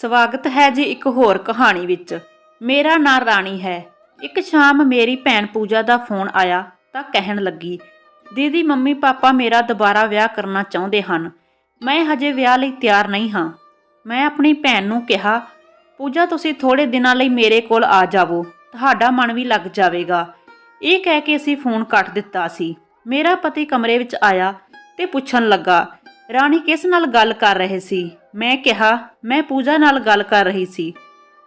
ਸਵਾਗਤ ਹੈ ਜੀ ਇੱਕ ਹੋਰ ਕਹਾਣੀ ਵਿੱਚ। ਮੇਰਾ ਨਾਂ ਰਾਣੀ ਹੈ। ਇੱਕ ਸ਼ਾਮ ਮੇਰੀ ਭੈਣ ਪੂਜਾ ਦਾ ਫੋਨ ਆਇਆ ਤਾਂ ਕਹਿਣ ਲੱਗੀ, ਦੀਦੀ, ਮੰਮੀ ਪਾਪਾ ਮੇਰਾ ਦੁਬਾਰਾ ਵਿਆਹ ਕਰਨਾ ਚਾਹੁੰਦੇ ਹਨ। ਮੈਂ ਹਜੇ ਵਿਆਹ ਲਈ ਤਿਆਰ ਨਹੀਂ ਹਾਂ। ਮੈਂ ਆਪਣੀ ਭੈਣ ਨੂੰ ਕਿਹਾ, ਪੂਜਾ, ਤੁਸੀਂ ਥੋੜੇ ਦਿਨਾਂ ਲਈ ਮੇਰੇ ਕੋਲ ਆ ਜਾਵੋ। ਤੁਹਾਡਾ ਮਨ ਵੀ ਲੱਗ ਜਾਵੇਗਾ। ਇਹ ਕਹਿ ਕੇ ਅਸੀਂ ਫੋਨ ਕੱਟ ਦਿੱਤਾ ਸੀ। ਮੇਰਾ ਪਤੀ ਕਮਰੇ ਵਿੱਚ ਆਇਆ ਤੇ ਪੁੱਛਣ ਲੱਗਾ ਰਾਣੀ ਕਿਸ ਨਾਲ ਗੱਲ ਕਰ ਰਹੇ ਸੀ? ਮੈਂ ਕਿਹਾ, ਮੈਂ ਪੂਜਾ ਨਾਲ ਗੱਲ ਕਰ ਰਹੀ ਸੀ।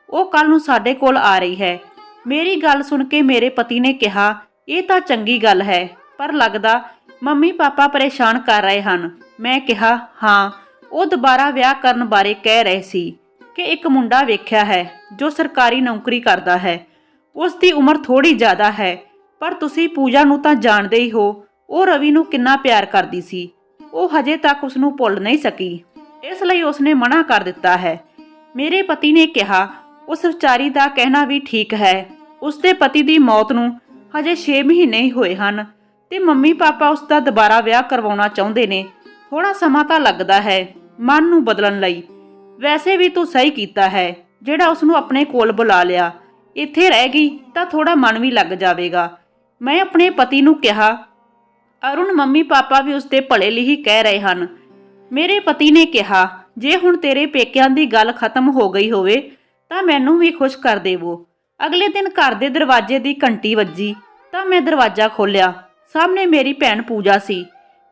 ਉਹ ਕੱਲ ਨੂੰ ਸਾਡੇ ਕੋਲ ਆ ਰਹੀ ਹੈ। ਮੇਰੀ ਗੱਲ ਸੁਣ ਕੇ ਮੇਰੇ ਪਤੀ ਨੇ ਕਿਹਾ, ਇਹ ਤਾਂ ਚੰਗੀ ਗੱਲ ਹੈ, ਪਰ ਲੱਗਦਾ ਮੰਮੀ ਪਾਪਾ ਪਰੇਸ਼ਾਨ ਕਰ ਰਹੇ ਹਨ। ਮੈਂ ਕਿਹਾ, ਹਾਂ, ਉਹ ਦੁਬਾਰਾ ਵਿਆਹ ਕਰਨ ਬਾਰੇ ਕਹਿ ਰਹੇ ਸੀ ਕਿ ਇੱਕ ਮੁੰਡਾ ਵੇਖਿਆ ਹੈ, ਜੋ ਸਰਕਾਰੀ ਨੌਕਰੀ ਕਰਦਾ ਹੈ। ਉਸ ਦੀ ਉਮਰ ਥੋੜੀ ਜ਼ਿਆਦਾ ਹੈ, ਪਰ ਤੁਸੀਂ ਪੂਜਾ ਨੂੰ ਤਾਂ ਜਾਣਦੇ ਹੀ ਹੋ, ਉਹ ਰਵੀ ਨੂੰ ਕਿੰਨਾ ਪਿਆਰ ਕਰਦੀ ਸੀ। ਉਹ ਹਜੇ ਤੱਕ ਉਸ ਨੂੰ ਭੁੱਲ ਨਹੀਂ ਸਕੀ। ਇਸ ਲਈ ਉਸਨੇ ਮਨਾ ਕਰ ਦਿੱਤਾ ਹੈ। ਮੇਰੇ ਪਤੀ ਨੇ ਕਿਹਾ, ਉਸ ਵਿਚਾਰੀ ਦਾ ਕਹਿਣਾ ਵੀ ਠੀਕ ਹੈ। ਉਸਦੇ ਪਤੀ ਦੀ ਮੌਤ ਨੂੰ ਹਜੇ 6 ਮਹੀਨੇ ਹੀ ਹੋਏ ਹਨ ਤੇ ਮੰਮੀ ਪਾਪਾ ਉਸ ਦਾ ਦੁਬਾਰਾ ਵਿਆਹ ਕਰਵਾਉਣਾ ਚਾਹੁੰਦੇ ਨੇ। ਥੋੜਾ ਸਮਾਂ ਤਾਂ ਲੱਗਦਾ ਹੈ ਮਨ ਨੂੰ ਬਦਲਣ ਲਈ। ਵੈਸੇ ਵੀ ਤੂੰ ਸਹੀ ਕੀਤਾ ਹੈ, ਜਿਹੜਾ ਉਸ ਨੂੰ ਆਪਣੇ ਕੋਲ ਬੁਲਾ ਲਿਆ। ਇੱਥੇ ਰਹਿ ਗਈ ਤਾਂ ਥੋੜਾ ਮਨ ਵੀ ਲੱਗ ਜਾਵੇਗਾ। ਮੈਂ ਆਪਣੇ ਪਤੀ ਨੂੰ ਕਿਹਾ ਅਰੁਣ ਮੰਮੀ ਪਾਪਾ ਵੀ ਉਸਦੇ ਭਲੇ ਲਈ ਹੀ ਕਹਿ ਰਹੇ ਹਨ। ਮੇਰੇ ਪਤੀ ਨੇ ਕਿਹਾ, ਜੇ ਹੁਣ ਤੇਰੇ ਪੇਕਿਆਂ ਦੀ ਗੱਲ ਖਤਮ ਹੋ ਗਈ ਹੋਵੇ, ਤਾਂ ਮੈਨੂੰ ਵੀ ਖੁਸ਼ ਕਰ ਦੇਵੋ। ਅਗਲੇ ਦਿਨ ਘਰ ਦੇ ਦਰਵਾਜ਼ੇ ਦੀ ਘੰਟੀ ਵੱਜੀ, ਤਾਂ ਮੈਂ ਦਰਵਾਜ਼ਾ ਖੋਲ੍ਹਿਆ। ਸਾਹਮਣੇ ਮੇਰੀ ਭੈਣ ਪੂਜਾ ਸੀ।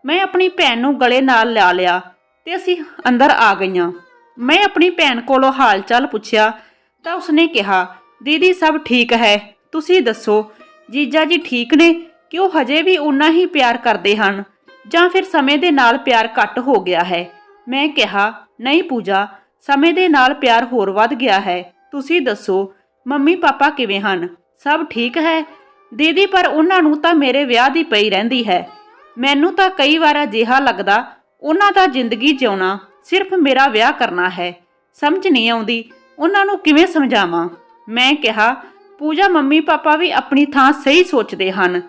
ਮੈਂ ਆਪਣੀ ਭੈਣ ਨੂੰ ਗਲੇ ਨਾਲ ਲਾ ਲਿਆ ਤੇ ਅਸੀਂ ਅੰਦਰ ਆ ਗਈਆਂ। ਮੈਂ ਆਪਣੀ ਭੈਣ ਕੋਲੋਂ ਹਾਲ ਚਾਲ ਪੁੱਛਿਆ, ਤਾਂ ਉਸਨੇ ਕਿਹਾ, ਦੀਦੀ, ਸਭ ਠੀਕ ਹੈ। ਤੁਸੀਂ ਦੱਸੋ, ਜੀਜਾ ਜੀ ਠੀਕ ਨੇ? ਕਿ ਉਹ ਹਜੇ ਵੀ ਉਨਾ ਹੀ ਪਿਆਰ ਕਰਦੇ ਹਨ, ਜਾਂ ਫਿਰ ਸਮੇਂ ਦੇ ਨਾਲ ਪਿਆਰ ਘੱਟ ਹੋ ਗਿਆ ਹੈ। ਮੈਂ ਕਿਹਾ, ਨਹੀਂ ਪੂਜਾ, ਸਮੇਂ ਦੇ ਨਾਲ ਪਿਆਰ ਹੋਰ ਵੱਧ ਗਿਆ ਹੈ। ਤੁਸੀਂ ਦੱਸੋ, ਮੰਮੀ ਪਾਪਾ ਕਿਵੇਂ ਹਨ? ਸਭ ਠੀਕ ਹੈ? ਦੀਦੀ, ਪਰ ਉਹਨਾਂ ਨੂੰ ਤਾਂ ਮੇਰੇ ਵਿਆਹ ਦੀ ਪਈ ਰਹਿੰਦੀ ਹੈ। ਮੈਨੂੰ ਤਾਂ ਕਈ ਵਾਰ ਅਜਿਹਾ ਲੱਗਦਾ ਉਹਨਾਂ ਦਾ ਜ਼ਿੰਦਗੀ ਜਿਉਣਾ ਸਿਰਫ ਮੇਰਾ ਵਿਆਹ ਕਰਨਾ ਹੈ। ਸਮਝ ਨਹੀਂ ਆਉਂਦੀ ਉਹਨਾਂ ਨੂੰ ਕਿਵੇਂ ਸਮਝਾਵਾਂ? ਮੈਂ ਕਿਹਾ, ਪੂਜਾ, ਮੰਮੀ ਪਾਪਾ ਵੀ ਆਪਣੀ ਥਾਂ ਸਹੀ ਸੋਚਦੇ ਹਨ।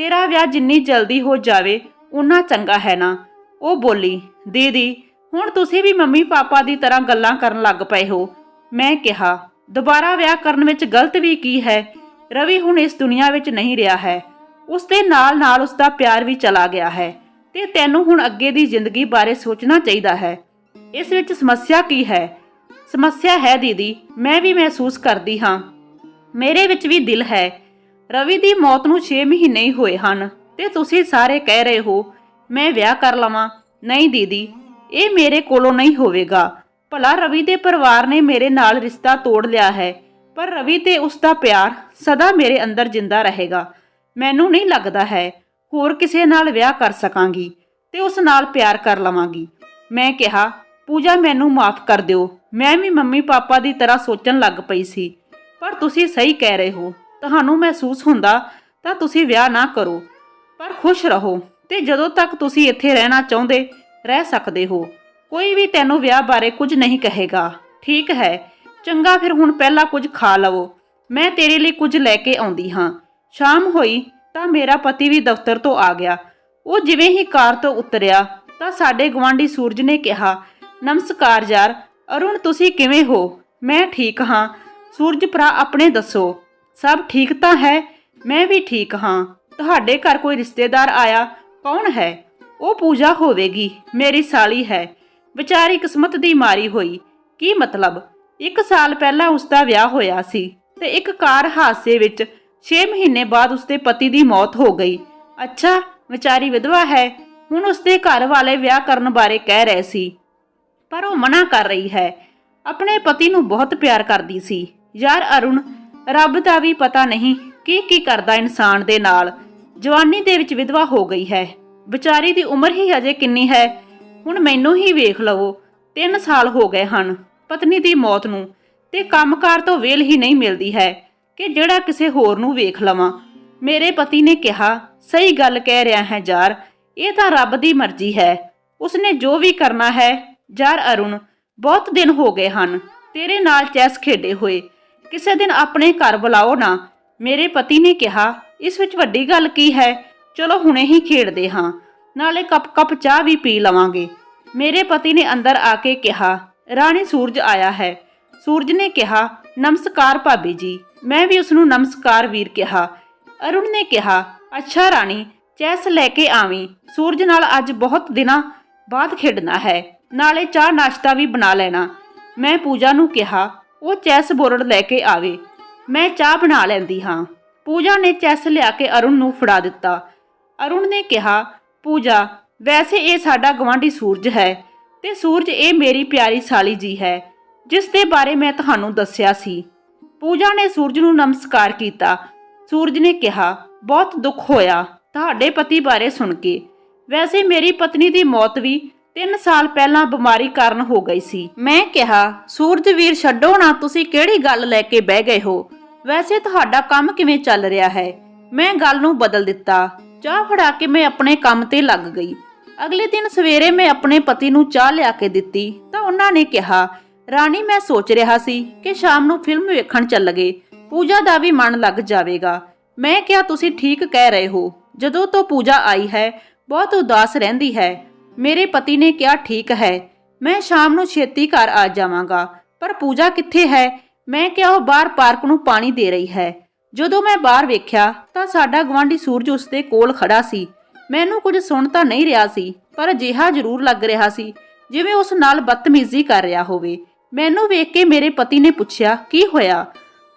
ਤੇਰਾ ਵਿਆਹ ਜਿੰਨੀ ਜਲਦੀ ਹੋ ਜਾਵੇ ਉਨਾ ਚੰਗਾ ਹੈ ਨਾ। ਉਹ ਬੋਲੀ, ਦੀਦੀ, ਹੁਣ ਤੁਸੀਂ ਵੀ ਮੰਮੀ ਪਾਪਾ ਦੀ ਤਰ੍ਹਾਂ ਗੱਲਾਂ ਕਰਨ ਲੱਗ ਪਏ ਹੋ। ਮੈਂ ਕਿਹਾ, ਦੁਬਾਰਾ ਵਿਆਹ ਕਰਨ ਵਿੱਚ ਗਲਤ ਵੀ ਕੀ ਹੈ? ਰਵੀ ਹੁਣ ਇਸ ਦੁਨੀਆ ਵਿੱਚ ਨਹੀਂ ਰਿਹਾ ਹੈ। ਉਸ ਦੇ ਨਾਲ ਨਾਲ ਉਸ ਦਾ ਪਿਆਰ ਵੀ ਚਲਾ ਗਿਆ ਹੈ। ਤੇ ਤੈਨੂੰ ਹੁਣ ਅੱਗੇ ਦੀ ਜ਼ਿੰਦਗੀ ਬਾਰੇ ਸੋਚਣਾ ਚਾਹੀਦਾ ਹੈ। ਇਸ ਵਿੱਚ ਸਮੱਸਿਆ ਕੀ ਹੈ? ਸਮੱਸਿਆ ਹੈ ਦੀਦੀ, ਮੈਂ ਵੀ ਮਹਿਸੂਸ ਕਰਦੀ ਹਾਂ। ਮੇਰੇ ਵਿੱਚ ਵੀ ਦਿਲ ਹੈ। ਰਵੀ ਦੀ ਮੌਤ ਨੂੰ 6 ਮਹੀਨੇ ਹੀ ਹੋਏ ਹਨ ਤੇ ਤੁਸੀਂ ਸਾਰੇ ਕਹਿ ਰਹੇ ਹੋ, ਮੈਂ ਵਿਆਹ ਕਰ ਲਵਾਂ। ਨਹੀਂ ਦੀਦੀ, ਇਹ ਮੇਰੇ ਕੋਲੋਂ ਨਹੀਂ ਹੋਵੇਗਾ। ਭਲਾ ਰਵੀ ਦੇ ਪਰਿਵਾਰ ਨੇ ਮੇਰੇ ਨਾਲ ਰਿਸ਼ਤਾ ਤੋੜ ਲਿਆ ਹੈ, ਪਰ ਰਵੀ ਤੇ ਉਸ ਦਾ ਪਿਆਰ ਸਦਾ ਮੇਰੇ ਅੰਦਰ ਜਿੰਦਾ ਰਹੇਗਾ। ਮੈਨੂੰ ਨਹੀਂ ਲੱਗਦਾ ਹੈ, ਹੋਰ ਕਿਸੇ ਨਾਲ ਵਿਆਹ ਕਰ ਸਕਾਂਗੀ ਤੇ ਉਸ ਨਾਲ ਪਿਆਰ ਕਰ ਲਵਾਂਗੀ। ਮੈਂ ਕਿਹਾ, ਪੂਜਾ ਮੈਨੂੰ ਮਾਫ ਕਰ ਦਿਓ, ਮੈਂ ਵੀ ਮੰਮੀ ਪਾਪਾ ਦੀ ਤਰ੍ਹਾਂ ਸੋਚਣ ਲੱਗ ਪਈ ਸੀ। ਪਰ ਤੁਸੀਂ ਸਹੀ ਕਹਿ ਰਹੇ ਹੋ ਤੁਹਾਨੂੰ ਮਹਿਸੂਸ ਹੁੰਦਾ ਤਾਂ ਤੁਸੀਂ ਵਿਆਹ ਨਾ ਕਰੋ। ਪਰ ਖੁਸ਼ ਰਹੋ ਤੇ ਜਦੋਂ ਤੱਕ ਤੁਸੀਂ ਇੱਥੇ ਰਹਿਣਾ ਚਾਹੁੰਦੇ, ਰਹਿ ਸਕਦੇ ਹੋ। ਕੋਈ ਵੀ ਤੈਨੂੰ ਵਿਆਹ ਬਾਰੇ ਕੁਝ ਨਹੀਂ ਕਹੇਗਾ। ਠੀਕ ਹੈ, ਚੰਗਾ ਫਿਰ ਹੁਣ ਪਹਿਲਾਂ ਕੁਝ ਖਾ ਲਵੋ। ਮੈਂ ਤੇਰੇ ਲਈ ਕੁਝ ਲੈ ਕੇ ਆਉਂਦੀ ਹਾਂ। ਸ਼ਾਮ ਹੋਈ ਤਾਂ ਮੇਰਾ ਪਤੀ ਵੀ ਦਫ਼ਤਰ ਤੋਂ ਆ ਗਿਆ। ਉਹ ਜਿਵੇਂ ਹੀ ਕਾਰ ਤੋਂ ਉਤਰਿਆ ਤਾਂ ਸਾਡੇ ਗਵਾਂਢੀ ਸੂਰਜ ਨੇ ਕਿਹਾ, ਨਮਸਕਾਰ ਯਾਰ, ਅਰੁਣ, ਤੁਸੀਂ ਕਿਵੇਂ ਹੋ? ਮੈਂ ਠੀਕ ਹਾਂ। ਸੂਰਜ ਭਰਾ, ਆਪਣੇ ਦੱਸੋ। ਸਭ ਠੀਕ ਤਾਂ ਹੈ? ਮੈਂ ਵੀ ਠੀਕ ਹਾਂ। ਤੁਹਾਡੇ ਘਰ ਕੋਈ ਰਿਸ਼ਤੇਦਾਰ ਆਇਆ, ਕੌਣ ਹੈ? ਉਹ ਪੂਜਾ ਹੋਵੇਗੀ, ਮੇਰੀ ਸਾਲੀ ਹੈ। ਵਿਚਾਰੀ ਕਿਸਮਤ ਦੀ ਮਾਰੀ ਹੋਈ। ਕੀ ਮਤਲਬ? ਇੱਕ ਸਾਲ ਪਹਿਲਾਂ ਉਸ ਦਾ ਵਿਆਹ ਹੋਇਆ ਸੀ ਤੇ ਇੱਕ ਕਾਰ ਹਾਦਸੇ ਵਿੱਚ 6 ਮਹੀਨੇ ਬਾਅਦ ਉਸਦੇ ਪਤੀ ਦੀ ਮੌਤ ਹੋ ਗਈ। ਅੱਛਾ, ਵਿਚਾਰੀ ਵਿਧਵਾ ਹੈ। ਹੁਣ ਉਸਦੇ ਘਰ ਵਾਲੇ ਵਿਆਹ ਕਰਨ ਬਾਰੇ ਕਹਿ ਰਹੇ ਸੀ। ਪਰ ਉਹ ਮਨਾ ਕਰ ਰਹੀ ਹੈ। ਆਪਣੇ ਪਤੀ ਨੂੰ ਬਹੁਤ ਪਿਆਰ ਕਰਦੀ ਸੀ। ਯਾਰ ਅਰੁਣ ਰੱਬ ਦਾ ਵੀ ਪਤਾ ਨਹੀਂ ਕੀ ਕੀ ਕਰਦਾ ਇਨਸਾਨ ਦੇ ਨਾਲ। ਜਵਾਨੀ ਦੇ ਵਿੱਚ ਵਿਧਵਾ ਹੋ ਗਈ ਹੈ। ਵਿਚਾਰੀ ਦੀ ਉਮਰ ਹੀ ਅਜੇ ਕਿੰਨੀ ਹੈ? ਹੁਣ ਮੈਨੂੰ ਹੀ ਵੇਖ ਲਵੋ। 3 ਸਾਲ ਹੋ ਗਏ ਹਨ ਪਤਨੀ ਦੀ ਮੌਤ ਨੂੰ ਤੇ ਕੰਮਕਾਰ ਤੋਂ ਵੇਲ ਹੀ ਨਹੀਂ ਮਿਲਦੀ ਹੈ ਕਿ ਜਿਹੜਾ ਕਿਸੇ ਹੋਰ ਨੂੰ ਵੇਖ ਲਵਾਂ। ਮੇਰੇ ਪਤੀ ਨੇ ਕਿਹਾ, ਸਹੀ ਗੱਲ ਕਹਿ ਰਿਹਾ ਹੈ ਯਾਰ, ਇਹ ਤਾਂ ਰੱਬ ਦੀ ਮਰਜ਼ੀ ਹੈ। ਉਸਨੇ ਜੋ ਵੀ ਕਰਨਾ ਹੈ, ਯਾਰ ਅਰੁਣ, ਬਹੁਤ ਦਿਨ ਹੋ ਗਏ ਹਨ। ਤੇਰੇ ਨਾਲ ਚੈਸ ਖੇਡੇ ਹੋਏ। ਕਿਸੇ ਦਿਨ ਆਪਣੇ ਘਰ ਬੁਲਾਓ ਨਾ। ਮੇਰੇ ਪਤੀ ਨੇ ਕਿਹਾ, ਇਸ ਵਿੱਚ ਵੱਡੀ ਗੱਲ ਕੀ ਹੈ? ਚਲੋ ਹੁਣੇ ਹੀ ਖੇਡਦੇ ਹਾਂ। ਨਾਲੇ ਕੱਪ ਕੱਪ ਚਾਹ ਵੀ ਪੀ ਲਵਾਂਗੇ। ਮੇਰੇ ਪਤੀ ਨੇ ਅੰਦਰ ਆ ਕੇ ਕਿਹਾ, ਰਾਣੀ ਸੂਰਜ ਆਇਆ ਹੈ। ਸੂਰਜ ਨੇ ਕਿਹਾ, ਨਮਸਕਾਰ ਭਾਬੀ ਜੀ। ਮੈਂ ਵੀ ਉਸ ਨੂੰ ਨਮਸਕਾਰ ਵੀਰ ਕਿਹਾ। ਅਰੁਣ ਨੇ ਕਿਹਾ, ਅੱਛਾ ਰਾਣੀ, ਚੈਸ ਲੈ ਕੇ ਆਵੀਂ। ਸੂਰਜ ਨਾਲ ਅੱਜ ਬਹੁਤ ਦਿਨਾਂ ਬਾਅਦ ਖੇਡਣਾ ਹੈ। ਨਾਲੇ ਚਾਹ ਨਾਸ਼ਤਾ ਵੀ ਬਣਾ ਲੈਣਾ। ਮੈਂ ਪੂਜਾ ਨੂੰ ਕਿਹਾ ਉਹ ਚੈਸ ਬੋਰਡ ਲੈ ਕੇ ਆਵੇ। ਮੈਂ ਚਾਹ ਬਣਾ ਲੈਂਦੀ ਹਾਂ। ਪੂਜਾ ਨੇ ਚੈਸ ਲਿਆ ਕੇ ਅਰੁਣ ਨੂੰ ਫੜਾ ਦਿੱਤਾ। ਅਰੁਣ ਨੇ ਕਿਹਾ, ਪੂਜਾ, ਵੈਸੇ ਇਹ ਸਾਡਾ ਗਵਾਂਢੀ ਸੂਰਜ ਹੈ ਤੇ ਸੂਰਜ ਇਹ ਮੇਰੀ ਪਿਆਰੀ ਸਾਲੀ ਜੀ ਹੈ, ਜਿਸ ਦੇ ਬਾਰੇ ਮੈਂ ਤੁਹਾਨੂੰ ਦੱਸਿਆ ਸੀ। ਪੂਜਾ ਨੇ ਸੂਰਜ ਨੂੰ ਨਮਸਕਾਰ ਕੀਤਾ। ਸੂਰਜ ਨੇ ਕਿਹਾ, ਬਹੁਤ ਦੁੱਖ ਹੋਇਆ ਤੁਹਾਡੇ ਪਤੀ ਬਾਰੇ ਸੁਣ ਕੇ। ਵੈਸੇ ਮੇਰੀ ਪਤਨੀ ਦੀ ਮੌਤ ਵੀ 3 ਸਾਲ ਪਹਿਲਾਂ ਬਿਮਾਰੀ ਕਾਰਨ ਹੋ ਗਈ ਸੀ। ਮੈਂ ਕਿਹਾ ਸੂਰਜਵੀਰ ਛੱਡੋ ਨਾ, ਤੁਸੀਂ ਕਿਹੜੀ ਗੱਲ ਲੈ ਕੇ ਬਹਿ ਗਏ ਹੋ? ਵੈਸੇ ਤੁਹਾਡਾ ਕੰਮ ਕਿਵੇਂ ਚੱਲ ਰਿਹਾ ਹੈ? ਮੈਂ ਗੱਲ ਨੂੰ ਬਦਲ ਦਿੱਤਾ। ਚਾਹ ਫੜਾ ਕੇ ਮੈਂ ਆਪਣੇ ਕੰਮ ਤੇ ਲੱਗ ਗਈ। ਅਗਲੇ ਦਿਨ ਸਵੇਰੇ ਮੈਂ ਆਪਣੇ ਪਤੀ ਨੂੰ ਚਾਹ ਲਿਆ ਕੇ ਦਿੱਤੀ। ਤਾਂ ਉਹਨਾਂ ਨੇ ਕਿਹਾ, ਰਾਣੀ, ਮੈਂ ਸੋਚ ਰਿਹਾ ਸੀ ਕਿ ਸ਼ਾਮ ਨੂੰ ਫਿਲਮ ਵੇਖਣ ਚੱਲ ਗਏ ਪੂਜਾ ਦਾ ਵੀ ਮਨ ਲੱਗ ਜਾਵੇਗਾ। ਮੈਂ ਕਿਹਾ, ਤੁਸੀਂ ਠੀਕ ਕਹਿ ਰਹੇ ਹੋ। ਜਦੋਂ ਤੋਂ ਪੂਜਾ ਆਈ ਹੈ, ਬਹੁਤ ਉਦਾਸ ਰਹਿੰਦੀ ਹੈ। ਮੇਰੇ ਪਤੀ ਨੇ ਕਿਹਾ, ਠੀਕ ਹੈ। ਮੈਂ ਸ਼ਾਮ ਨੂੰ ਛੇਤੀ ਘਰ ਆ ਜਾਵਾਂਗਾ। ਪਰ ਪੂਜਾ ਕਿੱਥੇ ਹੈ? ਮੈਂ ਕਿਹਾ, ਉਹ ਬਾਹਰ ਪਾਰਕ ਨੂੰ ਪਾਣੀ ਦੇ ਰਹੀ ਹੈ। ਜਦੋਂ ਮੈਂ ਬਾਹਰ ਵੇਖਿਆ, ਤਾਂ ਸਾਡਾ ਗਵਾਂਢੀ ਸੂਰਜ ਉਸ ਦੇ ਕੋਲ ਖੜਾ ਸੀ। ਮੈਨੂੰ ਕੁਝ ਸੁਣ ਤਾਂ ਨਹੀਂ ਰਿਹਾ ਸੀ, ਪਰ ਅਜਿਹਾ ਜ਼ਰੂਰ ਲੱਗ ਰਿਹਾ ਸੀ, ਜਿਵੇਂ ਉਸ ਨਾਲ ਬਦਤਮੀਜ਼ੀ ਕਰ ਰਿਹਾ ਹੋਵੇ। ਮੈਨੂੰ ਵੇਖ ਕੇ ਮੇਰੇ ਪਤੀ ਨੇ ਪੁੱਛਿਆ, ਕੀ ਹੋਇਆ?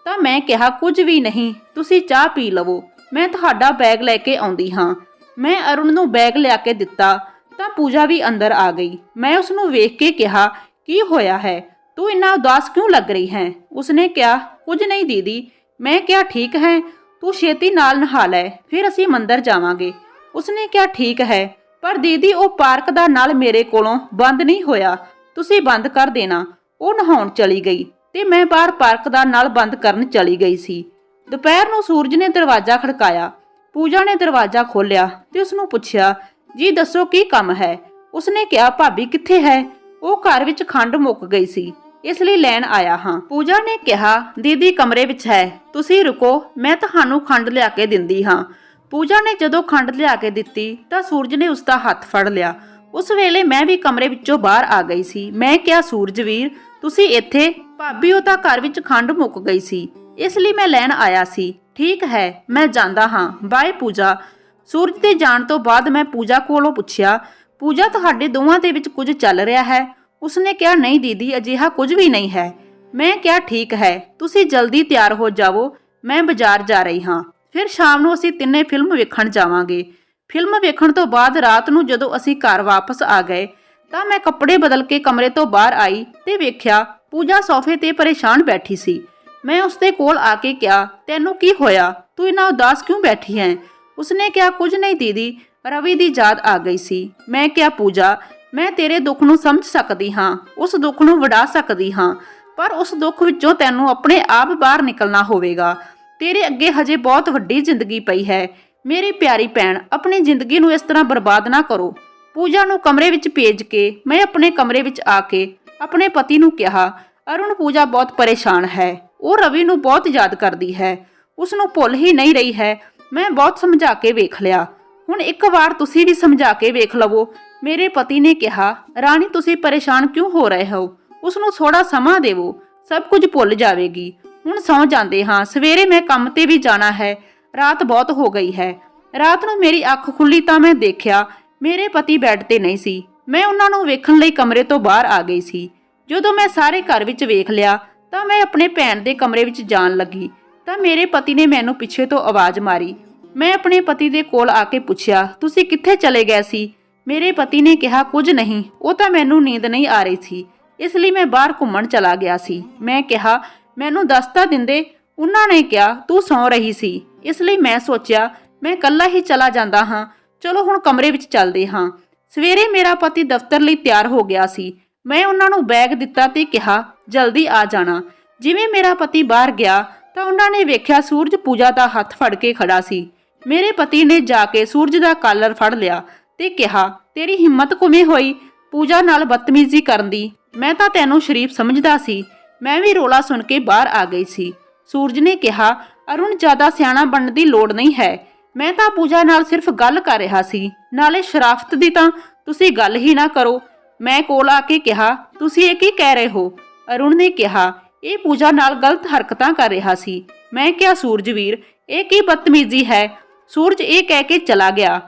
ਤਾਂ ਮੈਂ ਕਿਹਾ, ਕੁਝ ਵੀ ਨਹੀਂ, ਤੁਸੀਂ ਚਾਹ ਪੀ ਲਵੋ। ਮੈਂ ਤੁਹਾਡਾ ਬੈਗ ਲੈ ਕੇ ਆਉਂਦੀ ਹਾਂ। ਮੈਂ ਅਰੁਣ ਨੂੰ ਬੈਗ ਲਿਆ ਕੇ ਦਿੱਤਾ। ਤਾਂ ਪੂਜਾ ਵੀ ਅੰਦਰ ਆ ਗਈ। ਮੈਂ ਉਸ ਨੂੰ ਵੇਖ ਕੇ ਕਿਹਾ, ਕੀ ਹੋਇਆ ਹੈ? ਤੂੰ ਇੰਨਾ ਉਦਾਸ ਕਿਉਂ ਲੱਗ ਰਹੀ ਹੈ? ਉਸਨੇ ਕਿਹਾ, ਕੁਝ ਨਹੀਂ ਦੀਦੀ। ਮੈਂ ਕਿਹਾ, ਠੀਕ ਹੈ, ਤੂੰ ਛੇਤੀ ਨਾਲ ਨਹਾ ਲੈ, ਫਿਰ ਅਸੀਂ ਮੰਦਰ ਜਾਵਾਂਗੇ। ਉਸਨੇ ਕਿਹਾ, ਠੀਕ ਹੈ, ਪਰ ਦੀਦੀ, ਉਹ ਪਾਰਕ ਦਾ ਨਲ ਮੇਰੇ ਕੋਲੋਂ ਬੰਦ ਨਹੀਂ ਹੋਇਆ। ਤੁਸੀਂ ਬੰਦ ਕਰ ਦੇਣਾ। ਉਹ ਨਹਾਉਣ ਚਲੀ ਗਈ ਤੇ ਮੈਂ ਬਾਹਰ ਪਾਰਕ ਦਾ ਨਲ ਬੰਦ ਕਰਨ ਚਲੀ ਗਈ ਸੀ। ਦੁਪਹਿਰ ਨੂੰ ਸੂਰਜ ਨੇ ਦਰਵਾਜ਼ਾ ਖੜਕਾਇਆ। ਪੂਜਾ ਨੇ ਦਰਵਾਜ਼ਾ ਖੋਲ੍ਹਿਆ ਤੇ ਉਸ ਨੂੰ ਪੁੱਛਿਆ ਜੀ ਦੱਸੋ ਕੀ ਕੰਮ ਹੈ? ਉਸਨੇ ਕਿਹਾ, ਭਾਬੀ ਕਿੱਥੇ ਹੈ? ਉਹ ਘਰ ਵਿੱਚ ਖੰਡ ਮੁੱਕ ਗਈ ਸੀ। ਇਸ ਲਈ ਲੈਣ ਆਇਆ ਹਾਂ। ਪੂਜਾ ਨੇ ਕਿਹਾ, ਦੀਦੀ ਕਮਰੇ ਵਿੱਚ ਹੈ। ਤੁਸੀਂ ਰੁਕੋ, ਮੈਂ ਤੁਹਾਨੂੰ ਖੰਡ ਲਿਆ ਕੇ ਦਿੰਦੀ ਹਾਂ। ਪੂਜਾ ਨੇ ਜਦੋਂ ਖੰਡ ਲਿਆ ਕੇ ਦਿੱਤੀ, ਤਾਂ ਸੂਰਜ ਨੇ ਉਸ ਦਾ ਹੱਥ ਫੜ ਲਿਆ। ਉਸ ਵੇਲੇ ਮੈਂ ਵੀ ਕਮਰੇ ਵਿੱਚੋਂ ਬਾਹਰ ਆ ਗਈ ਸੀ। ਮੈਂ ਕਿਹਾ ਸੂਰਜ ਵੀਰ ਤੁਸੀਂ ਇੱਥੇ? ਭਾਬੀ, ਉਹ ਤਾਂ ਘਰ ਵਿੱਚ ਖੰਡ ਮੁੱਕ ਗਈ ਸੀ। ਇਸ ਲਈ ਮੈਂ ਲੈਣ ਆਇਆ ਸੀ। ਠੀਕ ਹੈ, ਮੈਂ ਜਾਂਦਾ ਹਾਂ। ਬਾਏ ਪੂਜਾ। ਸੂਰਜ ਦੇ ਜਾਣ ਤੋਂ ਬਾਅਦ ਮੈਂ ਪੂਜਾ ਕੋਲੋਂ ਪੁੱਛਿਆ, ਪੂਜਾ, ਤੁਹਾਡੇ ਦੋਵਾਂ ਦੇ ਵਿੱਚ ਕੁਝ ਚੱਲ ਰਿਹਾ ਹੈ? ਉਸਨੇ ਕਿਹਾ, ਨਹੀਂ ਦੀਦੀ, ਅਜਿਹਾ ਕੁਝ ਵੀ ਨਹੀਂ ਹੈ। ਮੈਂ ਕਿਹਾ, ਠੀਕ ਹੈ, ਤੁਸੀਂ ਜਲਦੀ ਤਿਆਰ ਹੋ ਜਾਵੋ, ਮੈਂ ਬਾਜ਼ਾਰ ਜਾ ਰਹੀ ਹਾਂ। ਫਿਰ ਸ਼ਾਮ ਨੂੰ ਅਸੀਂ ਤਿੰਨੇ ਫਿਲਮ ਵੇਖਣ ਜਾਵਾਂਗੇ। ਫਿਲਮ ਵੇਖਣ ਤੋਂ ਬਾਅਦ ਰਾਤ ਨੂੰ ਜਦੋਂ ਅਸੀਂ ਘਰ ਵਾਪਸ ਆ ਗਏ, ਤਾਂ ਮੈਂ ਕੱਪੜੇ ਬਦਲ ਕੇ ਕਮਰੇ ਤੋਂ ਬਾਹਰ ਆਈ ਤੇ ਵੇਖਿਆ, ਪੂਜਾ ਸੋਫੇ ਤੇ ਪਰੇਸ਼ਾਨ ਬੈਠੀ ਸੀ। ਮੈਂ ਉਸਦੇ ਕੋਲ ਆ ਕੇ ਕਿਹਾ, ਤੈਨੂੰ ਕੀ ਹੋਇਆ? ਤੂੰ ਇਨਾ ਉਦਾਸ ਕਿਉਂ ਬੈਠੀ ਹੈ? ਉਸਨੇ ਕਿਹਾ, ਕੁਝ ਨਹੀਂ ਦੀਦੀ, ਰਵੀ ਦੀ ਯਾਦ ਆ ਗਈ ਸੀ। ਮੈਂ ਕਿਹਾ, ਪੂਜਾ, ਮੈਂ ਤੇਰੇ ਦੁੱਖ ਨੂੰ ਸਮਝ ਸਕਦੀ ਹਾਂ, ਉਸ ਦੁੱਖ ਨੂੰ ਵਡਾ ਸਕਦੀ ਹਾਂ, ਪਰ ਉਸ ਦੁੱਖ ਵਿੱਚੋਂ ਤੈਨੂੰ ਆਪਣੇ ਆਪ ਬਾਹਰ ਨਿਕਲਣਾ ਹੋਵੇਗਾ। ਤੇਰੇ ਅੱਗੇ ਹਜੇ ਬਹੁਤ ਵੱਡੀ ਜ਼ਿੰਦਗੀ ਪਈ ਹੈ। ਮੇਰੀ ਪਿਆਰੀ ਭੈਣ, ਆਪਣੀ ਜ਼ਿੰਦਗੀ ਨੂੰ ਇਸ ਤਰ੍ਹਾਂ ਬਰਬਾਦ ਨਾ ਕਰੋ। ਪੂਜਾ ਨੂੰ ਕਮਰੇ ਵਿੱਚ ਭੇਜ ਕੇ, ਮੈਂ ਆਪਣੇ ਕਮਰੇ ਵਿੱਚ ਆ ਕੇ ਆਪਣੇ ਪਤੀ ਨੂੰ ਕਿਹਾ, ਅਰੁਣ, ਪੂਜਾ ਬਹੁਤ ਪਰੇਸ਼ਾਨ ਹੈ। ਉਹ ਰਵੀ ਨੂੰ ਬਹੁਤ ਯਾਦ ਕਰਦੀ ਹੈ। ਉਸ ਨੂੰ ਭੁੱਲ ਹੀ ਨਹੀਂ ਰਹੀ ਹੈ। ਮੈਂ ਬਹੁਤ ਸਮਝਾ ਕੇ ਵੇਖ ਲਿਆ। ਹੁਣ ਇੱਕ ਵਾਰ ਤੁਸੀਂ ਵੀ ਸਮਝਾ ਕੇ ਵੇਖ ਲਵੋ। ਮੇਰੇ ਪਤੀ ਨੇ ਕਿਹਾ, ਰਾਣੀ, ਤੁਸੀਂ ਪਰੇਸ਼ਾਨ ਕਿਉਂ ਹੋ ਰਹੇ ਹੋ? ਉਸ ਨੂੰ ਥੋੜਾ ਸਮਾਂ ਦੇਵੋ, ਸਭ ਕੁਝ ਭੁੱਲ ਜਾਵੇਗੀ। ਹੁਣ ਸੌਂ ਜਾਂਦੇ ਹਾਂ, ਸਵੇਰੇ ਮੈਂ ਕੰਮ ਤੇ ਵੀ ਜਾਣਾ ਹੈ। ਰਾਤ ਬਹੁਤ ਹੋ ਗਈ ਹੈ। ਰਾਤ ਨੂੰ ਮੇਰੀ ਅੱਖ ਖੁੱਲੀ ਤਾਂ ਮੈਂ ਦੇਖਿਆ, ਮੇਰੇ ਪਤੀ ਬੈੱਡ ਤੇ ਨਹੀਂ ਸੀ। ਮੈਂ ਉਹਨਾਂ ਨੂੰ ਵੇਖਣ ਲਈ ਕਮਰੇ ਤੋਂ ਬਾਹਰ ਆ ਗਈ ਸੀ। ਜਦੋਂ ਮੈਂ ਸਾਰੇ ਘਰ ਵਿੱਚ ਵੇਖ ਲਿਆ, ਤਾਂ ਮੈਂ ਆਪਣੇ ਭੈਣ ਦੇ ਕਮਰੇ ਵਿੱਚ ਜਾਣ ਲੱਗੀ। ਤਾਂ ਮੇਰੇ ਪਤੀ ਨੇ ਮੈਨੂੰ ਪਿੱਛੇ ਤੋਂ ਆਵਾਜ਼ ਮਾਰੀ ਮੈਂ ਆਪਣੇ ਪਤੀ ਦੇ ਕੋਲ ਆ ਕੇ ਪੁੱਛਿਆ, ਤੁਸੀਂ ਕਿੱਥੇ ਚਲੇ ਗਏ ਸੀ? ਮੇਰੇ ਪਤੀ ਨੇ ਕਿਹਾ ਕੁਝ ਨਹੀਂ, ਉਹ ਤਾਂ ਮੈਨੂੰ ਨੀਂਦ ਨਹੀਂ ਆ ਰਹੀ ਸੀ, ਇਸ ਲਈ ਮੈਂ ਬਾਹਰ ਘੁੰਮਣ ਚਲਾ ਗਿਆ ਸੀ। ਮੈਂ ਕਿਹਾ, ਮੈਨੂੰ ਦੱਸ ਦਿੰਦੇ, ਉਹਨਾਂ ਨੇ ਕਿਹਾ, ਤੂੰ ਸੌਂ ਰਹੀ ਸੀ, ਇਸ ਲਈ ਮੈਂ ਸੋਚਿਆ, ਮੈਂ ਇਕੱਲਾ ਹੀ ਚਲਾ ਜਾਂਦਾ ਹਾਂ। ਚਲੋ ਹੁਣ ਕਮਰੇ ਵਿੱਚ ਚੱਲਦੇ ਹਾਂ। ਸਵੇਰੇ ਮੇਰਾ ਪਤੀ ਦਫ਼ਤਰ ਲਈ ਤਿਆਰ ਹੋ ਗਿਆ ਸੀ। ਮੈਂ ਉਹਨਾਂ ਨੂੰ ਬੈਗ ਦਿੱਤਾ ਤੇ ਕਿਹਾ, ਜਲਦੀ ਆ ਜਾਣਾ। ਜਿਵੇਂ ਮੇਰਾ ਪਤੀ ਬਾਹਰ ਗਿਆ, ਤਾਂ ਉਹਨਾਂ ਨੇ ਵੇਖਿਆ ਸੂਰਜ ਪੂਜਾ ਦਾ ਹੱਥ ਫੜ ਕੇ ਖੜਾ ਸੀ। ਮੇਰੇ ਪਤੀ ਨੇ ਜਾ ਕੇ ਸੂਰਜ ਦਾ ਕਾਲਰ ਫੜ ਲਿਆ ਤੇ ਕਿਹਾ, ਤੇਰੀ ਹਿੰਮਤ ਕਿਵੇਂ ਹੋਈ? ਪੂਜਾ ਨਾਲ ਬਦਤਮੀਜ਼ੀ ਕਰਨ ਦੀ। ਮੈਂ ਤਾਂ ਤੈਨੂੰ ਸ਼ਰੀਫ ਸਮਝਦਾ ਸੀ। ਮੈਂ ਵੀ ਰੋਲਾ ਸੁਣ ਕੇ ਬਾਹਰ ਆ ਗਈ ਸੀ। ਸੂਰਜ ਨੇ ਕਿਹਾ, ਅਰੁਣ, ਜ਼ਿਆਦਾ ਸਿਆਣਾ ਬਣਨ ਦੀ ਲੋੜ ਨਹੀਂ ਹੈ। ਮੈਂ ਤਾਂ ਪੂਜਾ ਨਾਲ ਸਿਰਫ ਗੱਲ ਕਰ ਰਿਹਾ ਸੀ। ਨਾਲੇ ਸ਼ਰਾਫਤ ਦੀ ਤਾਂ ਤੁਸੀਂ ਗੱਲ ਹੀ ਨਾ ਕਰੋ। ਮੈਂ ਕੋਲ ਆ ਕੇ ਕਿਹਾ, ਤੁਸੀਂ ਇਹ ਕੀ ਕਹਿ ਰਹੇ ਹੋ? ਅਰੁਣ ਨੇ ਕਿਹਾ, ਇਹ ਪੂਜਾ ਨਾਲ ਗਲਤ ਹਰਕਤਾਂ ਕਰ ਰਿਹਾ ਸੀ। ਮੈਂ ਕਿਹਾ ਸੂਰਜਵੀਰ ਇਹ ਕੀ ਬਦਤਮੀਜ਼ੀ ਹੈ? ਸੂਰਜ ਇਹ ਕਹਿ ਕੇ ਚਲਾ ਗਿਆ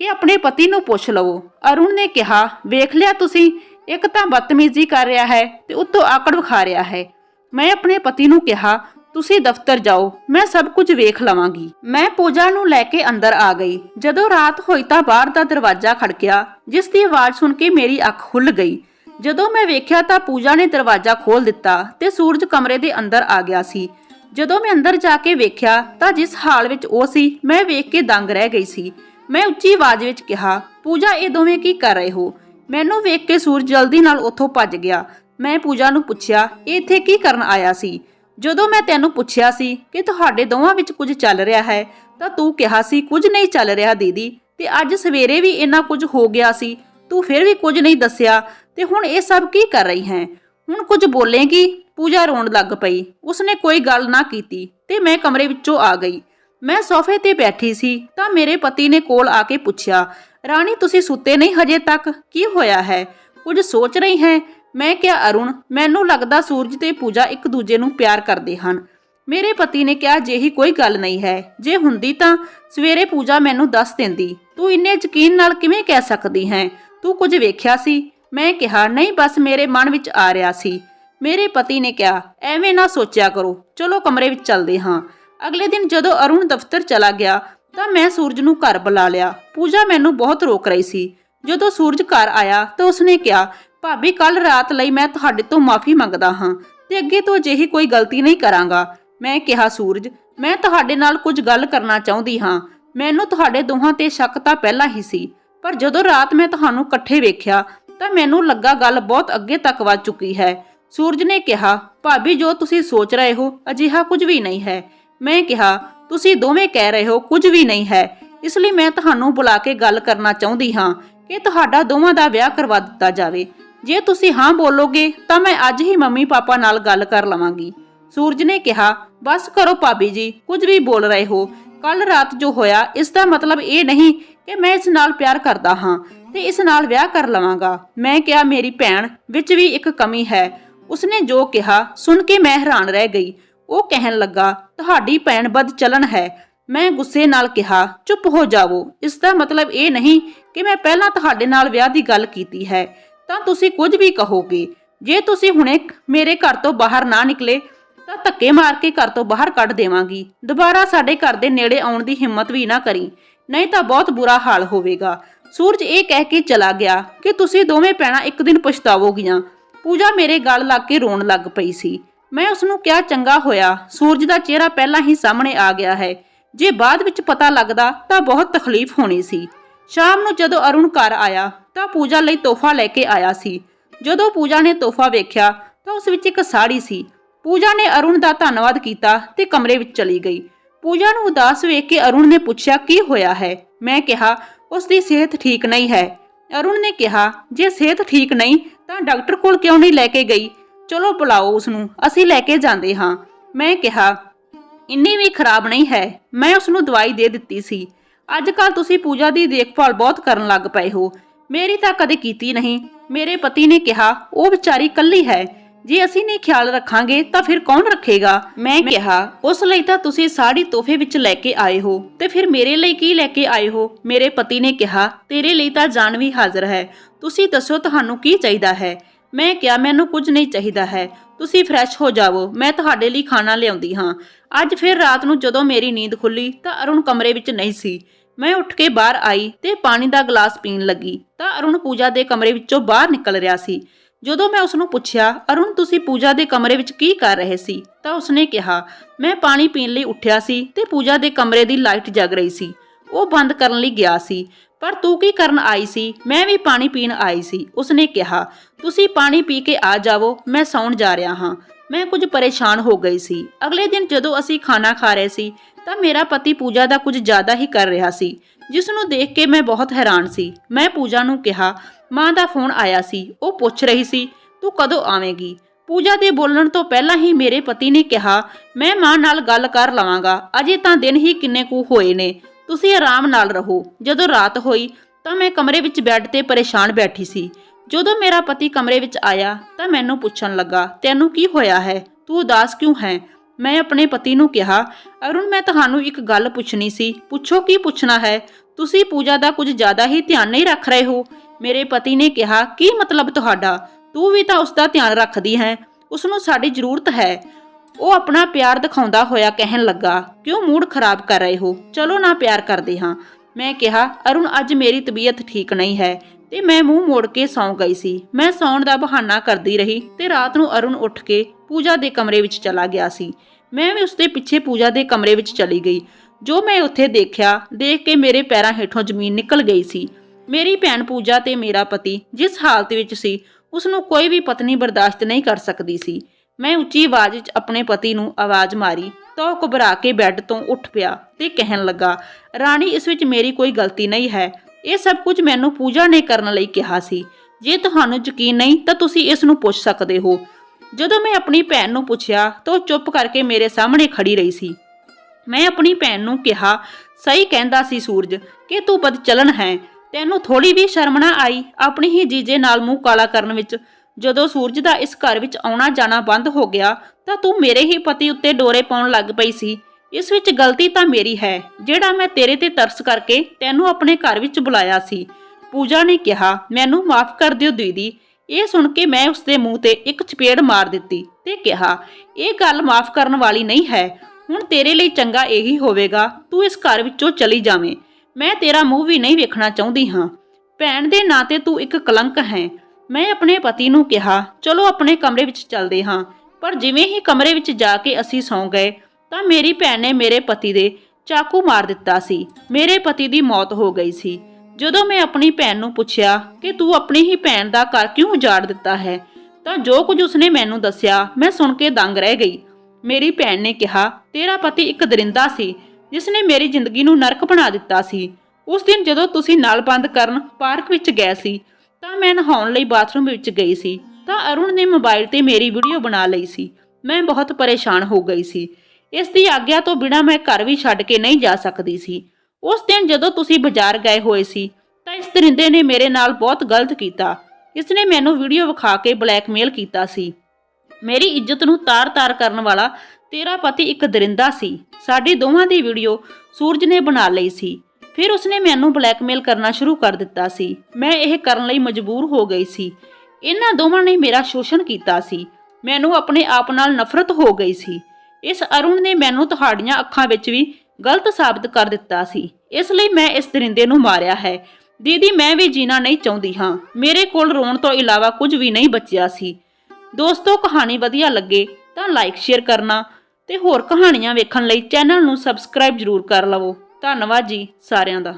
ਕਿ ਆਪਣੇ ਪਤੀ ਨੂੰ ਪੁੱਛ ਲਵੋ ਅਰੁਣ ਨੇ ਕਿਹਾ, ਵੇਖ ਲਿਆ ਤੁਸੀਂ, ਇੱਕ ਤਾਂ ਬਦਤਮੀਜ਼ੀ ਕਰ ਰਿਹਾ ਹੈ ਤੇ ਉੱਤੋਂ ਆਕੜ ਵਿਖਾ ਰਿਹਾ ਹੈ। ਮੈਂ ਆਪਣੇ ਪਤੀ ਨੂੰ ਕਿਹਾ, ਤੁਸੀਂ ਦਫ਼ਤਰ ਜਾਓ, ਮੈਂ ਸਭ ਕੁਝ ਵੇਖ ਲਵਾਂਗੀ। ਮੈਂ ਪੂਜਾ ਨੂੰ ਲੈ ਕੇ ਅੰਦਰ ਆ ਗਈ। ਜਦੋਂ ਰਾਤ ਹੋਈ ਤਾਂ ਬਾਹਰ ਦਾ ਦਰਵਾਜ਼ਾ ਖੜਕਿਆ, ਜਿਸ ਦੀ ਆਵਾਜ਼ ਸੁਣ ਕੇ ਮੇਰੀ ਅੱਖ ਖੁੱਲ ਗਈ। ਜਦੋਂ ਮੈਂ ਵੇਖਿਆ ਤਾਂ ਪੂਜਾ ਨੇ ਦਰਵਾਜ਼ਾ ਖੋਲ ਦਿੱਤਾ ਤੇ ਸੂਰਜ ਕਮਰੇ ਦੇ ਅੰਦਰ ਆ ਗਿਆ ਸੀ। ਜਦੋਂ ਮੈਂ ਅੰਦਰ ਜਾ ਕੇ ਵੇਖਿਆ ਤਾਂ ਜਿਸ ਹਾਲ ਵਿੱਚ ਉਹ ਸੀ, ਮੈਂ ਵੇਖ ਕੇ ਦੰਗ ਰਹਿ ਗਈ ਸੀ। ਮੈਂ ਉੱਚੀ ਆਵਾਜ਼ ਵਿੱਚ ਕਿਹਾ, ਪੂਜਾ, ਇਹ ਦੋਵੇਂ ਕੀ ਕਰ ਰਹੇ ਹੋ? ਮੈਨੂੰ ਵੇਖ ਕੇ ਸੂਰਜ ਜਲਦੀ ਨਾਲ ਉੱਥੋਂ ਭੱਜ ਗਿਆ। ਮੈਂ ਪੂਜਾ ਨੂੰ ਪੁੱਛਿਆ, ਇਹ ਇੱਥੇ ਕੀ ਕਰਨ ਆਇਆ ਸੀ? ਜਦੋਂ ਮੈਂ ਤੈਨੂੰ ਪੁੱਛਿਆ ਸੀ ਕਿ ਤੁਹਾਡੇ ਦੋਵਾਂ ਵਿੱਚ ਕੁਝ ਚੱਲ ਰਿਹਾ ਹੈ, ਤਾਂ ਤੂੰ ਕਿਹਾ ਸੀ, ਕੁਝ ਨਹੀਂ ਚੱਲ ਰਿਹਾ ਦੀਦੀ, ਤੇ ਅੱਜ ਸਵੇਰੇ ਵੀ ਇੰਨਾ ਕੁਝ ਹੋ ਗਿਆ ਸੀ, ਤੂੰ ਫਿਰ ਵੀ ਕੁਝ ਨਹੀਂ ਦੱਸਿਆ, ਤੇ ਹੁਣ ਇਹ ਸਭ ਕੀ ਕਰ ਰਹੀ ਹੈ? ਹੁਣ ਕੁਝ ਬੋਲੇਗੀ? ਪੂਜਾ ਰੋਣ ਲੱਗ ਪਈ। ਉਸਨੇ ਕੋਈ ਗੱਲ ਨਾ ਕੀਤੀ ਤੇ ਮੈਂ ਕਮਰੇ ਵਿੱਚੋਂ ਆ ਗਈ। ਮੈਂ ਸੋਫੇ ਤੇ ਬੈਠੀ ਸੀ ਤਾਂ ਮੇਰੇ ਪਤੀ ਨੇ ਕੋਲ ਆ ਕੇ ਪੁੱਛਿਆ, ਰਾਣੀ, ਤੁਸੀਂ ਸੁੱਤੇ ਨਹੀਂ ਹਜੇ ਤੱਕ? ਕੀ ਹੋਇਆ ਹੈ? ਕੁਝ ਸੋਚ ਰਹੀ ਹੈ? ਮੈਂ ਕਿਹਾ, ਅਰੁਣ, ਮੈਨੂੰ ਲੱਗਦਾ ਸੂਰਜ ਤੇ ਪੂਜਾ ਇੱਕ ਦੂਜੇ ਨੂੰ ਪਿਆਰ ਕਰਦੇ ਹਨ। ਮੇਰੇ ਪਤੀ ਨੇ ਕਿਹਾ ਜਿਹੀ ਕੋਈ ਗੱਲ ਨਹੀਂ ਹੈ। ਜੇ ਹੁੰਦੀ ਤਾਂ ਸਵੇਰੇ ਪੂਜਾ ਮੈਨੂੰ ਦੱਸ ਦਿੰਦੀ। ਤੂੰ ਇੰਨੇ ਯਕੀਨ ਨਾਲ ਕਿਵੇਂ ਕਹਿ ਸਕਦੀ ਹੈ? ਤੂੰ ਕੁਝ ਵੇਖਿਆ ਸੀ? ਮੈਂ ਕਿਹਾ, ਨਹੀਂ, ਬਸ ਮੇਰੇ ਮਨ ਵਿੱਚ ਆ ਰਿਹਾ ਸੀ। ਮੇਰੇ ਪਤੀ ਨੇ ਕਿਹਾ, ਐਵੇਂ ਨਾ ਸੋਚਿਆ ਕਰੋ। ਚਲੋ ਕਮਰੇ ਵਿੱਚ ਚੱਲਦੇ ਹਾਂ। ਅਗਲੇ ਦਿਨ ਜਦੋਂ ਅਰੁਣ ਦਫ਼ਤਰ ਚਲਾ ਗਿਆ, ਤਾਂ ਮੈਂ ਸੂਰਜ ਨੂੰ ਘਰ ਬੁਲਾ ਲਿਆ। ਪੂਜਾ ਮੈਨੂੰ ਬਹੁਤ ਰੋਕ ਰਹੀ ਸੀ। ਜਦੋਂ ਸੂਰਜ ਘਰ ਆਇਆ, ਤਾਂ ਉਸਨੇ ਕਿਹਾ, ਭਾਬੀ ਕੱਲ ਰਾਤ ਲਈ ਮੈਂ ਤੁਹਾਡੇ ਤੋਂ ਮਾਫੀ ਮੰਗਦਾ ਹਾਂ ਤੇ ਅੱਗੇ ਤੋਂ ਅਜਿਹੀ ਕੋਈ ਗਲਤੀ ਨਹੀਂ ਕਰਾਂਗਾ। ਮੈਂ ਕਿਹਾ, ਸੂਰਜ, ਮੈਂ ਤੁਹਾਡੇ ਨਾਲ ਕੁਝ ਗੱਲ ਕਰਨਾ ਚਾਹੁੰਦੀ ਹਾਂ। ਮੈਨੂੰ ਤੁਹਾਡੇ ਦੋਹਾਂ ਤੇ ਸ਼ੱਕ ਤਾਂ ਪਹਿਲਾਂ ਹੀ ਸੀ, ਪਰ ਜਦੋਂ ਰਾਤ ਮੈਂ ਤੁਹਾਨੂੰ ਇਕੱਠੇ ਵੇਖਿਆ, ਤਾਂ ਮੈਨੂੰ ਲੱਗਾ ਗੱਲ ਬਹੁਤ ਅੱਗੇ ਤੱਕ ਵੱਧ ਚੁੱਕੀ ਹੈ। ਸੂਰਜ ਨੇ ਕਿਹਾ, ਭਾਬੀ, ਜੋ ਤੁਸੀਂ ਸੋਚ ਰਹੇ ਹੋ, ਅਜਿਹਾ ਕੁਝ ਵੀ ਨਹੀਂ ਹੈ। ਮੈਂ ਕਿਹਾ, ਤੁਸੀਂ ਦੋਵੇਂ ਕਹਿ ਰਹੇ ਹੋ, ਕੁਝ ਵੀ ਨਹੀਂ ਹੈ। ਇਸ ਲਈ ਮੈਂ ਤੁਹਾਨੂੰ ਬੁਲਾ ਕੇ ਗੱਲ ਕਰਨਾ ਚਾਹੁੰਦੀ ਹਾਂ ਕਿ ਤੁਹਾਡਾ ਦੋਵਾਂ ਦਾ ਵਿਆਹ ਕਰਵਾ ਦਿੱਤਾ ਜਾਵੇ। ਜੇ ਤੁਸੀਂ ਹਾਂ ਬੋਲੋਗੇ, ਤਾਂ ਮੈਂ ਅੱਜ ਹੀ ਮੰਮੀ ਪਾਪਾ ਨਾਲ ਗੱਲ ਕਰ ਲਵਾਂਗੀ। ਸੂਰਜ ਨੇ ਕਿਹਾ, ਬਸ ਕਰੋ ਭਾਬੀ ਜੀ, ਕੁਝ ਵੀ ਬੋਲ ਰਹੇ ਹੋ। ਕੱਲ ਰਾਤ ਜੋ ਹੋਇਆ, ਇਸ ਦਾ ਮਤਲਬ ਇਹ ਨਹੀਂ ਕਿ ਮੈਂ ਇਸ ਨਾਲ ਪਿਆਰ ਕਰਦਾ ਹਾਂ ਤੇ ਇਸ ਨਾਲ ਵਿਆਹ ਕਰ ਲਵਾਂਗਾ। ਮੈਂ ਕਿਹਾ, ਮੇਰੀ ਭੈਣ, ਵਿੱਚ ਵੀ ਇੱਕ ਕਮੀ ਹੈ। ਉਸਨੇ ਜੋ ਕਿਹਾ ਸੁਣ ਕੇ ਮੈਂ ਹੈਰਾਨ ਰਹਿ ਗਈ। ਉਹ ਕਹਿਣ ਲੱਗਾ, ਤੁਹਾਡੀ ਭੈਣ ਬਦ ਚਲਣ ਹੈ। ਮੈਂ ਗੁੱਸੇ ਨਾਲ ਕਿਹਾ, ਚੁੱਪ ਹੋ ਜਾਵੋ। ਇਸ ਦਾ ਮਤਲਬ ਇਹ ਨਹੀਂ ਕਿ ਮੈਂ ਪਹਿਲਾਂ ਤੁਹਾਡੇ ਨਾਲ ਵਿਆਹ ਦੀ ਗੱਲ ਕੀਤੀ ਹੈ। ਤਾਂ ਤੁਸੀਂ ਕੁਝ ਵੀ ਕਹੋਗੇ। ਜੇ ਤੁਸੀਂ ਹੁਣੇ ਮੇਰੇ ਘਰ ਤੋਂ ਬਾਹਰ ਨਾ ਨਿਕਲੇ, ਤਾਂ ਧੱਕੇ ਮਾਰ ਕੇ ਘਰ ਤੋਂ ਬਾਹਰ ਕੱਢ ਦੇਵਾਂਗੀ। ਦੁਬਾਰਾ ਸਾਡੇ ਘਰ ਦੇ ਨੇੜੇ ਆਉਣ ਦੀ ਹਿੰਮਤ ਵੀ ਨਾ ਕਰੀ। ਨਹੀਂ ਤਾਂ ਬਹੁਤ ਬੁਰਾ ਹਾਲ ਹੋਵੇਗਾ। ਸੂਰਜ ਇਹ ਕਹਿ ਕੇ ਚਲਾ ਗਿਆ ਕਿ ਤੁਸੀਂ ਦੋਵੇਂ ਭੈਣਾਂ ਇੱਕ ਦਿਨ ਪਛਤਾਵੋਗੀਆਂ। ਪੂਜਾ ਮੇਰੇ ਗਲ ਲੱਗ ਕੇ ਰੋਣ ਲੱਗ ਪਈ ਸੀ। ਮੈਂ ਉਸ ਨੂੰ ਕਿਹਾ, ਚੰਗਾ ਹੋਇਆ। ਸੂਰਜ ਦਾ ਚਿਹਰਾ ਪਹਿਲਾਂ ਹੀ ਸਾਹਮਣੇ ਆ ਗਿਆ ਹੈ। ਜੇ ਬਾਅਦ ਵਿੱਚ ਪਤਾ ਲੱਗਦਾ ਤਾਂ ਬਹੁਤ ਤਕਲੀਫ ਹੋਣੀ ਸੀ। ਸ਼ਾਮ ਨੂੰ ਜਦੋਂ ਅਰੁਣ ਘਰ ਆਇਆ ਤਾਂ ਪੂਜਾ ਲਈ ਤੋਹਫਾ ਲੈ ਕੇ ਆਇਆ ਸੀ। ਜਦੋਂ ਪੂਜਾ ਨੇ ਤੋਹਫਾ ਵੇਖਿਆ ਤਾਂ ਉਸ ਵਿੱਚ ਇੱਕ ਸਾੜੀ ਸੀ। ਪੂਜਾ ਨੇ ਅਰੁਣ ਦਾ ਧੰਨਵਾਦ ਕੀਤਾ ਤੇ ਕਮਰੇ ਵਿੱਚ ਚਲੀ ਗਈ। ਪੂਜਾ ਨੂੰ ਉਦਾਸ ਵੇਖ ਕੇ ਅਰੁਣ ਨੇ ਪੁੱਛਿਆ, ਕੀ ਹੋਇਆ ਹੈ? ਮੈਂ ਕਿਹਾ ਉਸ ਦੀ ਸਿਹਤ ਠੀਕ ਨਹੀਂ ਹੈ। ਅਰੁਣ ਨੇ ਕਿਹਾ, ਜੇ ਸਿਹਤ ਠੀਕ ਨਹੀਂ, ਤਾਂ ਡਾਕਟਰ ਕੋਲ ਕਿਉਂ ਨਹੀਂ ਲੈ ਕੇ ਗਈ? ਚਲੋ ਬੁਲਾਓ ਉਸ ਨੂੰ ਅਸੀਂ ਲੈ ਕੇ ਜਾਂਦੇ ਹਾਂ। ਮੈਂ ਕਿਹਾ, ਇੰਨੀ ਵੀ ਖਰਾਬ ਨਹੀਂ ਹੈ, ਮੈਂ ਉਸ ਨੂੰ ਦਵਾਈ ਦੇ ਦਿੱਤੀ ਸੀ। ਅੱਜ ਕੱਲ ਤੁਸੀਂ ਪੂਜਾ ਦੀ ਦੇਖਭਾਲ ਬਹੁਤ ਕਰਨ ਲੱਗ ਪਏ ਹੋ। ਮੇਰੀ ਤਾਂ ਕਦੇ ਕੀਤੀ ਨਹੀਂ। ਮੇਰੇ ਪਤੀ ਨੇ ਕਿਹਾ, ਉਹ ਵਿਚਾਰੀ ਕੱਲੀ ਹੈ। ਜੇ ਅਸੀਂ ਨਹੀਂ ਖਿਆਲ ਰੱਖਾਂਗੇ ਤਾਂ ਫਿਰ ਕੌਣ ਰੱਖੇਗਾ? ਮੈਂ ਕਿਹਾ ਉਸ ਲਈ ਤਾਂ ਤੁਸੀਂ ਸਾੜੀ ਤੋਹਫੇ ਵਿੱਚ ਲੈ ਕੇ ਆਏ ਹੋ। ਤੇ ਫਿਰ ਮੇਰੇ ਲਈ ਕੀ ਲੈ ਕੇ ਆਏ ਹੋ? ਮੇਰੇ ਪਤੀ ਨੇ ਕਿਹਾ ਤੇਰੇ ਲਈ ਤਾਂ ਜਾਨ ਵੀ ਹਾਜ਼ਰ ਹੈ। ਤੁਸੀਂ ਦੱਸੋ ਤੁਹਾਨੂੰ ਕੀ ਚਾਹੀਦਾ ਹੈ? ਮੈਂ ਕਿਹਾ ਮੈਨੂੰ ਕੁਝ ਨਹੀਂ ਚਾਹੀਦਾ ਹੈ। ਤੁਸੀਂ ਫਰੈਸ਼ ਹੋ ਜਾਵੋ। ਮੈਂ ਤੁਹਾਡੇ ਲਈ ਖਾਣਾ ਲਿਆਉਂਦੀ ਹਾਂ। ਅੱਜ ਫਿਰ ਰਾਤ ਨੂੰ ਜਦੋਂ ਮੇਰੀ ਨੀਂਦ ਖੁੱਲੀ ਤਾਂ ਅਰੁਣ ਕਮਰੇ ਵਿੱਚ ਨਹੀਂ ਸੀ। ਮੈਂ ਉੱਠ ਕੇ ਬਾਹਰ ਆਈ ਤੇ ਪਾਣੀ ਦਾ ਗਲਾਸ ਪੀਣ ਲੱਗੀ ਤਾਂ ਅਰੁਣ ਪੂਜਾ ਦੇ ਕਮਰੇ ਵਿੱਚੋਂ ਬਾਹਰ ਨਿਕਲ ਰਿਹਾ ਸੀ। ਜਦੋਂ ਮੈਂ ਉਸ ਨੂੰ ਪੁੱਛਿਆ, ਅਰੁਣ, ਤੁਸੀਂ ਪੂਜਾ ਦੇ ਕਮਰੇ ਵਿੱਚ ਕੀ ਕਰ ਰਹੇ ਸੀ? ਤਾਂ ਉਸਨੇ ਕਿਹਾ, ਮੈਂ ਪਾਣੀ ਪੀਣ ਲਈ ਉੱਠਿਆ ਸੀ ਤੇ ਪੂਜਾ ਦੇ ਕਮਰੇ ਦੀ ਲਾਈਟ ਜਗ ਰਹੀ ਸੀ। ਉਹ ਬੰਦ ਕਰਨ ਲਈ ਗਿਆ ਸੀ। ਪਰ ਤੂੰ ਕੀ ਕਰਨ ਆਈ ਸੀ? ਮੈਂ ਵੀ ਪਾਣੀ ਪੀਣ ਆਈ ਸੀ। ਉਸਨੇ ਕਿਹਾ, ਤੁਸੀਂ ਪਾਣੀ ਪੀ ਕੇ ਆ ਜਾਵੋ, ਮੈਂ ਸੌਣ ਜਾ ਰਿਹਾ ਹਾਂ। ਮੈਂ ਕੁਝ ਪਰੇਸ਼ਾਨ ਹੋ ਗਈ ਸੀ। ਅਗਲੇ ਦਿਨ ਜਦੋਂ ਅਸੀਂ ਖਾਣਾ ਖਾ ਰਹੇ ਸੀ ਤਾਂ ਮੇਰਾ ਪਤੀ ਪੂਜਾ ਦਾ ਕੁਝ ਜ਼ਿਆਦਾ ਹੀ ਕਰ ਰਿਹਾ ਸੀ ਜਿਸ ਨੂੰ ਦੇਖ ਕੇ ਮੈਂ ਬਹੁਤ ਹੈਰਾਨ ਸੀ। ਮੈਂ ਪੂਜਾ ਨੂੰ ਕਿਹਾ, ਮਾਂ ਦਾ ਫੋਨ ਆਇਆ ਸੀ, ਉਹ ਪੁੱਛ ਰਹੀ ਸੀ, ਤੂੰ ਕਦੋਂ ਆਵੇਂਗੀ? ਪੂਜਾ ਦੇ ਬੋਲਣ ਤੋਂ ਪਹਿਲਾਂ ਹੀ ਮੇਰੇ ਪਤੀ ਨੇ ਕਿਹਾ, ਮੈਂ ਮਾਂ ਨਾਲ ਗੱਲ ਕਰ ਲਵਾਂਗਾ, ਅਜੇ ਤਾਂ ਦਿਨ ਹੀ ਕਿੰਨੇ ਕੁ ਹੋਏ ਨੇ। ਤੁਸੀਂ ਆਰਾਮ ਨਾਲ ਰਹੋ। ਜਦੋਂ ਰਾਤ ਹੋਈ, ਤਾਂ ਮੈਂ ਕਮਰੇ ਵਿੱਚ ਬੈੱਡ ਤੇ ਪਰੇਸ਼ਾਨ ਬੈਠੀ ਸੀ। ਜਦੋਂ ਮੇਰਾ ਪਤੀ ਕਮਰੇ ਵਿੱਚ ਆਇਆ, ਤਾਂ ਮੈਨੂੰ ਪੁੱਛਣ ਲੱਗਾ, ਤੈਨੂੰ ਕੀ ਹੋਇਆ ਹੈ? ਤੂੰ ਉਦਾਸ ਕਿਉਂ ਹੈ? ਮੈਂ ਆਪਣੇ ਪਤੀ ਨੂੰ ਕਿਹਾ, ਅਰੁਣ, ਮੈਂ ਤੁਹਾਨੂੰ ਇੱਕ ਗੱਲ ਪੁੱਛਣੀ ਸੀ। ਪੁੱਛੋ ਕੀ ਪੁੱਛਣਾ ਹੈ? ਤੁਸੀਂ ਪੂਜਾ ਦਾ ਕੁਝ ਜ਼ਿਆਦਾ ਹੀ ਧਿਆਨ ਨਹੀਂ ਰੱਖ ਰਹੇ ਹੋ। ਮੇਰੇ ਪਤੀ ਨੇ ਕਿਹਾ, ਕੀ ਮਤਲਬ ਤੁਹਾਡਾ? ਤੂੰ ਵੀ ਤਾਂ ਉਸ ਦਾ ਧਿਆਨ ਰੱਖਦੀ ਹੈ। ਉਸ ਨੂੰ ਸਾਡੀ ਜ਼ਰੂਰਤ ਹੈ। ਉਹ ਆਪਣਾ ਪਿਆਰ ਦਿਖਾਉਂਦਾ ਹੋਇਆ ਕਹਿਣ ਲੱਗਾ, ਕਿਉਂ ਮੂਡ ਖਰਾਬ ਕਰ ਰਹੇ ਹੋ? ਚਲੋ ਨਾ ਪਿਆਰ ਕਰਦੇ ਹਾਂ। ਮੈਂ ਕਿਹਾ, ਅਰੁਣ, ਅੱਜ ਮੇਰੀ ਤਬੀਅਤ ਠੀਕ ਨਹੀਂ ਹੈ। ਤੇ ਮੈਂ ਮੂੰਹ ਮੋੜ ਕੇ ਸੌਂ ਗਈ ਸੀ। ਮੈਂ ਸੌਣ ਦਾ ਬਹਾਨਾ ਕਰਦੀ ਰਹੀ ਤੇ ਰਾਤ ਨੂੰ ਅਰੁਣ ਉੱਠ ਕੇ ਪੂਜਾ ਦੇ ਕਮਰੇ ਵਿੱਚ ਚਲਾ ਗਿਆ ਸੀ। ਮੈਂ ਵੀ ਉਸਦੇ ਪਿੱਛੇ ਪੂਜਾ ਦੇ ਕਮਰੇ ਵਿੱਚ ਚਲੀ ਗਈ, ਜੋ ਮੈਂ ਉੱਥੇ ਦੇਖਿਆ, ਦੇਖ ਕੇ ਮੇਰੇ ਪੈਰਾਂ ਹੇਠੋਂ ਜ਼ਮੀਨ ਨਿਕਲ ਗਈ ਸੀ। ਮੇਰੀ ਭੈਣ ਪੂਜਾ ਤੇ ਮੇਰਾ ਪਤੀ ਜਿਸ ਹਾਲਤ ਵਿੱਚ ਸੀ ਉਸ ਨੂੰ ਕੋਈ ਵੀ ਪਤਨੀ ਬਰਦਾਸ਼ਤ ਨਹੀਂ ਕਰ ਸਕਦੀ ਸੀ। ਮੈਂ ਉੱਚੀ ਆਵਾਜ਼ ਵਿੱਚ ਆਪਣੇ ਪਤੀ ਨੂੰ ਆਵਾਜ਼ ਮਾਰੀ ਤਾਂ ਉਹ ਘਬਰਾ ਕੇ ਬੈੱਡ ਤੋਂ ਉੱਠ ਪਿਆ ਤੇ ਕਹਿਣ ਲੱਗਾ, ਰਾਣੀ, ਇਸ ਵਿੱਚ ਮੇਰੀ ਕੋਈ ਗਲਤੀ ਨਹੀਂ ਹੈ। ਇਹ ਸਭ ਕੁਝ ਮੈਨੂੰ ਪੂਜਾ ਨੇ ਕਰਨ ਲਈ ਕਿਹਾ ਸੀ। ਜੇ ਤੁਹਾਨੂੰ ਯਕੀਨ ਨਹੀਂ, ਤਾਂ ਤੁਸੀਂ ਇਸ ਨੂੰ ਪੁੱਛ ਸਕਦੇ ਹੋ। ਜਦੋਂ ਮੈਂ ਆਪਣੀ ਭੈਣ ਨੂੰ ਪੁੱਛਿਆ, ਤਾਂ ਉਹ ਚੁੱਪ ਕਰਕੇ ਮੇਰੇ ਸਾਹਮਣੇ ਖੜੀ ਰਹੀ ਸੀ। ਮੈਂ ਆਪਣੀ ਭੈਣ ਨੂੰ ਕਿਹਾ, ਸਹੀ ਕਹਿੰਦਾ ਸੀ ਸੂਰਜ, ਕਿ ਤੂੰ ਬਦਚਲਨ ਹੈ। ਤੈਨੂੰ ਥੋੜੀ ਵੀ ਸ਼ਰਮ ਨਾ ਆਈ ਆਪਣੀ ਹੀ ਜੀਜੇ ਨਾਲ ਮੂੰਹ ਕਾਲਾ ਕਰਨ ਵਿੱਚ। ਜਦੋਂ ਸੂਰਜ ਦਾ ਇਸ ਘਰ ਵਿੱਚ ਆਉਣਾ ਜਾਣਾ ਬੰਦ ਹੋ ਗਿਆ, ਤਾਂ ਤੂੰ ਮੇਰੇ ਹੀ ਪਤੀ ਉੱਤੇ ਡੋਰੇ ਪਾਉਣ ਲੱਗ ਪਈ ਸੀ। ਇਸ ਵਿੱਚ ਗਲਤੀ ਤਾਂ ਮੇਰੀ ਹੈ, ਜਿਹੜਾ ਮੈਂ ਤੇਰੇ ਤੇ ਤਰਸ ਕਰਕੇ ਤੈਨੂੰ ਆਪਣੇ ਘਰ ਵਿੱਚ ਬੁਲਾਇਆ ਸੀ। ਪੂਜਾ ਨੇ ਕਿਹਾ, ਮੈਨੂੰ ਮਾਫ ਕਰ ਦਿਓ ਦੀਦੀ। ਇਹ ਸੁਣ ਕੇ ਮੈਂ ਉਸਦੇ ਮੂੰਹ ਤੇ ਇੱਕ ਚਪੇੜ ਮਾਰ ਦਿੱਤੀ ਤੇ ਕਿਹਾ, ਇਹ ਗੱਲ ਮਾਫ ਕਰਨ ਵਾਲੀ ਨਹੀਂ ਹੈ। ਹੁਣ ਤੇਰੇ ਲਈ ਚੰਗਾ ਇਹੀ ਹੋਵੇਗਾ, ਤੂੰ ਇਸ ਘਰ ਵਿੱਚੋਂ ਚਲੀ ਜਾਵੇਂ। ਮੈਂ ਤੇਰਾ ਮੂੰਹ ਵੀ ਨਹੀਂ ਵੇਖਣਾ ਚਾਹੁੰਦੀ ਹਾਂ। ਭੈਣ ਦੇ ਨਾਂ ਤੇ ਤੂੰ ਇੱਕ ਕਲੰਕ ਹੈ। ਮੈਂ ਆਪਣੇ ਪਤੀ ਨੂੰ ਕਿਹਾ, ਚਲੋ ਆਪਣੇ ਕਮਰੇ ਵਿੱਚ ਚੱਲਦੇ ਹਾਂ, ਪਰ ਜਿਵੇਂ ਹੀ ਕਮਰੇ ਵਿੱਚ ਜਾ ਕੇ ਅਸੀਂ ਸੌਂ ਗਏ ਤਾਂ ਮੇਰੀ ਭੈਣ ਨੇ ਮੇਰੇ ਪਤੀ ਦੇ ਚਾਕੂ ਮਾਰ ਦਿੱਤਾ ਸੀ। ਮੇਰੇ ਪਤੀ ਦੀ ਮੌਤ ਹੋ ਗਈ ਸੀ। ਜਦੋਂ ਮੈਂ ਆਪਣੀ ਭੈਣ ਨੂੰ ਪੁੱਛਿਆ ਕਿ ਤੂੰ ਆਪਣੀ ਹੀ ਭੈਣ ਦਾ ਘਰ ਕਿਉਂ ਉਜਾੜ ਦਿੱਤਾ ਹੈ, ਤਾਂ ਜੋ ਕੁਝ ਉਸਨੇ ਮੈਨੂੰ ਦੱਸਿਆ, ਮੈਂ ਸੁਣ ਕੇ ਦੰਗ ਰਹਿ ਗਈ। ਮੇਰੀ ਭੈਣ ਨੇ ਕਿਹਾ, ਤੇਰਾ ਪਤੀ ਇੱਕ ਦਰਿੰਦਾ ਸੀ ਜਿਸ ਨੇ ਮੇਰੀ ਜ਼ਿੰਦਗੀ ਨੂੰ ਨਰਕ ਬਣਾ ਦਿੱਤਾ ਸੀ। ਉਸ ਦਿਨ ਜਦੋਂ ਤੁਸੀਂ ਨਲ ਬੰਦ ਕਰਨ ਪਾਰਕ ਵਿੱਚ ਗਏ ਸੀ, ਤਾਂ ਮੈਂ ਨਹਾਉਣ ਲਈ ਬਾਥਰੂਮ ਵਿੱਚ ਗਈ ਸੀ। ਤਾਂ ਅਰੁਣ ਨੇ ਮੋਬਾਈਲ ਤੇ ਮੇਰੀ ਵੀਡੀਓ ਬਣਾ ਲਈ ਸੀ। ਮੈਂ ਬਹੁਤ ਪਰੇਸ਼ਾਨ ਹੋ ਗਈ ਸੀ। ਇਸ ਦੀ ਆਗਿਆ ਤੋਂ ਬਿਨਾਂ ਮੈਂ ਘਰ ਵੀ ਛੱਡ ਕੇ ਨਹੀਂ ਜਾ ਸਕਦੀ ਸੀ। ਉਸ ਦਿਨ ਜਦੋਂ ਤੁਸੀਂ ਬਾਜ਼ਾਰ ਗਏ ਹੋਏ ਸੀ, ਤਾਂ ਇਸ ਦਰਿੰਦੇ ਨੇ ਮੇਰੇ ਨਾਲ ਬਹੁਤ ਗਲਤ ਕੀਤਾ। ਇਸ ਨੇ ਮੈਨੂੰ ਵੀਡੀਓ ਵਿਖਾ ਕੇ ਬਲੈਕਮੇਲ ਕੀਤਾ ਸੀ। ਮੇਰੀ ਇੱਜ਼ਤ ਨੂੰ ਤਾਰ-ਤਾਰ ਕਰਨ ਵਾਲਾ ਤੇਰਾ ਪਤੀ ਇੱਕ ਦਰਿੰਦਾ ਸੀ। ਸਾਡੀ ਦੋਵਾਂ ਦੀ ਵੀਡੀਓ ਸੂਰਜ ਨੇ ਬਣਾ ਲਈ ਸੀ। ਫਿਰ ਉਸਨੇ ਮੈਨੂੰ ਬਲੈਕਮੇਲ ਕਰਨਾ ਸ਼ੁਰੂ ਕਰ ਦਿੱਤਾ ਸੀ। ਮੈਂ ਇਹ ਕਰਨ ਲਈ ਮਜਬੂਰ ਹੋ ਗਈ ਸੀ। ਇਹਨਾਂ ਦੋਵਾਂ ਨੇ ਮੇਰਾ ਸ਼ੋਸ਼ਣ ਕੀਤਾ ਸੀ। ਮੈਨੂੰ ਆਪਣੇ ਆਪ ਨਾਲ ਨਫ਼ਰਤ ਹੋ ਗਈ ਸੀ। ਇਸ ਅਰੁਣ ਨੇ ਮੈਨੂੰ ਤੁਹਾਡੀਆਂ ਅੱਖਾਂ ਵਿੱਚ ਵੀ ਗਲਤ ਸਾਬਤ ਕਰ ਦਿੱਤਾ ਸੀ। ਇਸ ਲਈ ਮੈਂ ਇਸ ਦਰਿੰਦੇ ਨੂੰ ਮਾਰਿਆ ਹੈ। ਦੀਦੀ, ਮੈਂ ਵੀ ਜੀਣਾ ਨਹੀਂ ਚਾਹੁੰਦੀ ਹਾਂ। ਮੇਰੇ ਕੋਲ ਰੋਣ ਤੋਂ ਇਲਾਵਾ ਕੁਝ ਵੀ ਨਹੀਂ ਬਚਿਆ ਸੀ। ਦੋਸਤੋ, ਕਹਾਣੀ ਵਧੀਆ ਲੱਗੇ ਤਾਂ ਲਾਈਕ ਸ਼ੇਅਰ ਕਰਨਾ ਤੇ ਹੋਰ ਕਹਾਣੀਆਂ ਵੇਖਣ ਲਈ ਚੈਨਲ ਨੂੰ ਸਬਸਕ੍ਰਾਈਬ ਜ਼ਰੂਰ ਕਰ ਲਵੋ। ਧੰਨਵਾਦ ਜੀ ਸਾਰਿਆਂ ਦਾ।